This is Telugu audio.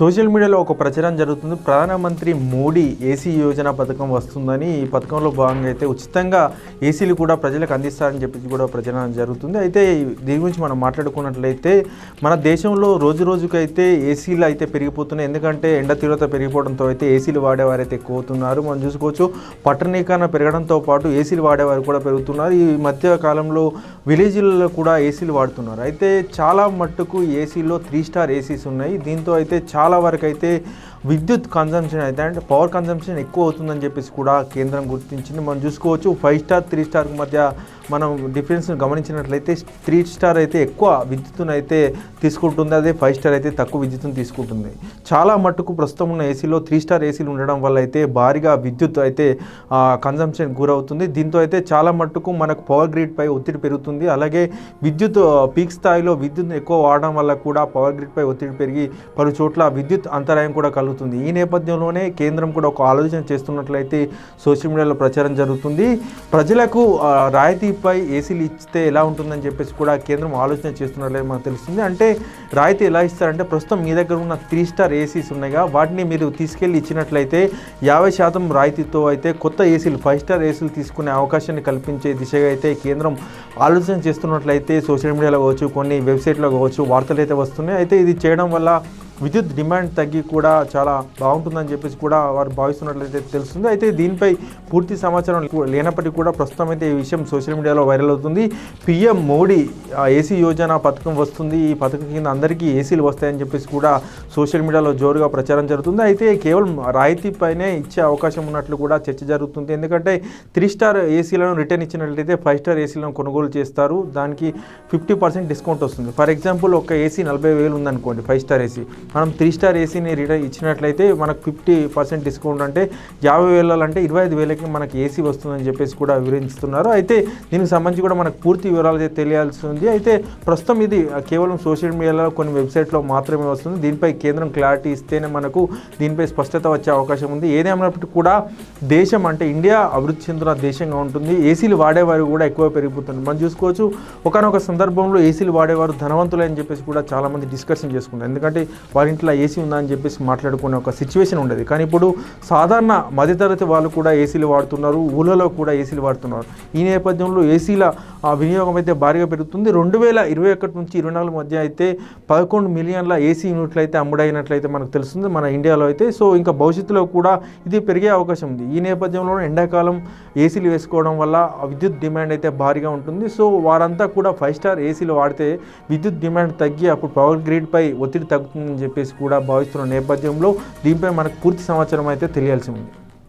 సోషల్ మీడియాలో ఒక ప్రచారం జరుగుతుంది. ప్రధానమంత్రి మోడీ ఏసీ యోజన పథకం వస్తుందని ఈ పథకంలో భాగంగా అయితే ఉచితంగా ఏసీలు కూడా ప్రజలకు అందిస్తారని చెప్పి కూడా ప్రచారం జరుగుతుంది. అయితే దీని గురించి మనం మాట్లాడుకున్నట్లయితే మన దేశంలో రోజు రోజుకైతే ఏసీలు అయితే పెరిగిపోతున్నాయి. ఎందుకంటే ఎండ తీవ్రత పెరిగిపోవడంతో అయితే ఏసీలు వాడేవారు అయితే ఎక్కువ అవుతున్నారు. మనం చూసుకోవచ్చు పట్టణీకరణ పెరగడంతో పాటు ఏసీలు వాడేవారు కూడా పెరుగుతున్నారు. ఈ మధ్య కాలంలో విలేజ్లలో కూడా ఏసీలు వాడుతున్నారు. అయితే చాలా మట్టుకు ఏసీలో త్రీ స్టార్ ఏసీస్ ఉన్నాయి. దీంతో అయితే చాలా చాలా వరకు అయితే విద్యుత్ కన్జంప్షన్ అయితే అంటే పవర్ కన్జంప్షన్ ఎక్కువ అవుతుందని చెప్పేసి కూడా కేంద్రం గుర్తించింది. మనం చూసుకోవచ్చు ఫైవ్ స్టార్ త్రీ స్టార్ మధ్య మనం డిఫరెన్స్ గమనించినట్లయితే త్రీ స్టార్ అయితే ఎక్కువ విద్యుత్తును అయితే తీసుకుంటుంది. అదే ఫైవ్ స్టార్ అయితే తక్కువ విద్యుత్తును తీసుకుంటుంది. చాలా మట్టుకు ప్రస్తుతం ఉన్న ఏసీలో త్రీ స్టార్ ఏసీలు ఉండడం వల్ల అయితే భారీగా విద్యుత్ అయితే కన్జంప్షన్ గురవుతుంది. దీంతో అయితే చాలా మట్టుకు మనకు పవర్ గ్రిడ్ పై ఒత్తిడి పెరుగుతుంది. అలాగే విద్యుత్ పీక్ స్థాయిలో విద్యుత్ ఎక్కువ వాడడం వల్ల కూడా పవర్ గ్రిడ్ పై ఒత్తిడి పెరిగి పలు చోట్ల విద్యుత్ అంతరాయం కూడా కలుగుతుంది. ఈ నేపథ్యంలోనే కేంద్రం కూడా ఒక ఆలోచన చేస్తున్నట్లయితే సోషల్ మీడియాలో ప్రచారం జరుగుతుంది. ప్రజలకు రాయితీపై ఏసీలు ఇస్తే ఎలా ఉంటుందని చెప్పేసి కూడా కేంద్రం ఆలోచన చేస్తున్నట్లయితే మనకు తెలుస్తుంది. అంటే రాయితీ ఎలా ఇస్తారంటే ప్రస్తుతం మీ దగ్గర ఉన్న త్రీ స్టార్ ఏసీస్ ఉన్నాయిగా వాటిని మీరు తీసుకెళ్ళి ఇచ్చినట్లయితే యాభై శాతం రాయితీతో అయితే కొత్త ఏసీలు ఫైవ్ స్టార్ ఏసీలు తీసుకునే అవకాశాన్ని కల్పించే దిశగా అయితే కేంద్రం ఆలోచన చేస్తున్నట్లయితే సోషల్ మీడియాలో కావచ్చు కొన్ని వెబ్సైట్లో కావచ్చు వార్తలు అయితే వస్తున్నాయి. అయితే ఇది చేయడం వల్ల విద్యుత్ డిమాండ్ తగ్గి కూడా చాలా బాగుంటుందని చెప్పేసి కూడా వారు భావిస్తున్నట్లయితే తెలుస్తుంది. అయితే దీనిపై పూర్తి సమాచారం లేనప్పటికీ కూడా ప్రస్తుతం అయితే ఈ విషయం సోషల్ మీడియాలో వైరల్ అవుతుంది. పిఎం మోడీ ఏసీ యోజన పథకం వస్తుంది. ఈ పథకం కింద అందరికీ ఏసీలు వస్తాయని చెప్పేసి కూడా సోషల్ మీడియాలో జోరుగా ప్రచారం జరుగుతుంది. అయితే కేవలం రాయితీపైనే ఇచ్చే అవకాశం ఉన్నట్లు కూడా చర్చ జరుగుతుంది. ఎందుకంటే త్రీ స్టార్ ఏసీలను రిటర్న్ ఇచ్చినట్లయితే ఫైవ్ స్టార్ ఏసీలను కొనుగోలు చేస్తారు. దానికి ఫిఫ్టీ పర్సెంట్ డిస్కౌంట్ వస్తుంది. ఫర్ ఎగ్జాంపుల్ ఒక ఏసీ నలభై వేలు ఉందనుకోండి ఫైవ్ స్టార్ ఏసీ. మనం త్రీ స్టార్ ఏసీని రిటర్న్ ఇచ్చినట్లయితే మనకు ఫిఫ్టీ పర్సెంట్ డిస్కౌంట్ అంటే యాభై వేలంటే ఇరవై ఐదు వేలకి మనకి ఏసీ వస్తుందని చెప్పేసి కూడా వివరిస్తున్నారు అయితే దీనికి సంబంధించి కూడా మనకు పూర్తి వివరాలు అయితే తెలియాల్సి ఉంది. అయితే ప్రస్తుతం ఇది కేవలం సోషల్ మీడియాలో కొన్ని వెబ్సైట్లో మాత్రమే వస్తుంది. దీనిపై కేంద్రం క్లారిటీ ఇస్తేనే మనకు దీనిపై స్పష్టత వచ్చే అవకాశం ఉంది. ఏదేమైనప్పటికీ కూడా దేశం అంటే ఇండియా అభివృద్ధి చెందిన దేశంగా ఉంటుంది. ఏసీలు వాడేవారు కూడా ఎక్కువ పెరిగిపోతుంది మనం చూసుకోవచ్చు ఒకనొక సందర్భంలో ఏసీలు వాడేవారు ధనవంతులు అని చెప్పేసి కూడా చాలామంది డిస్కషన్ చేసుకుంటారు ఎందుకంటే వారి ఇంట్లో ఏసీ ఉందా అని చెప్పేసి మాట్లాడుకునే ఒక సిచ్యువేషన్ ఉండేది. కానీ ఇప్పుడు సాధారణ మధ్యతరగతి వాళ్ళు కూడా ఏసీలు వాడుతున్నారు ఊళ్ళలో కూడా ఏసీలు వాడుతున్నారు. ఈ నేపథ్యంలో ఏసీల ఆ, వినియోగం అయితే భారీగా పెరుగుతుంది. రెండు వేల ఇరవై ఒకటి నుంచి ఇరవై నాలుగు మధ్య అయితే పదకొండు మిలియన్ల ఏసీ యూనిట్లు అయితే అమ్ముడైనట్లయితే మనకు తెలుస్తుంది మన ఇండియాలో అయితే. సో ఇంకా భవిష్యత్తులో కూడా ఇది పెరిగే అవకాశం ఉంది. ఈ నేపథ్యంలో ఎండాకాలం ఏసీలు వేసుకోవడం వల్ల విద్యుత్ డిమాండ్ అయితే భారీగా ఉంటుంది. సో వారంతా కూడా ఫైవ్ స్టార్ ఏసీలు వాడితే విద్యుత్ డిమాండ్ తగ్గి అప్పుడు పవర్ గ్రిడ్పై ఒత్తిడి తగ్గుతుందని చెప్పేసి కూడా భావిస్తున్న నేపథ్యంలో దీనిపై మనకు పూర్తి సమాచారం అయితే తెలియాల్సి ఉంది.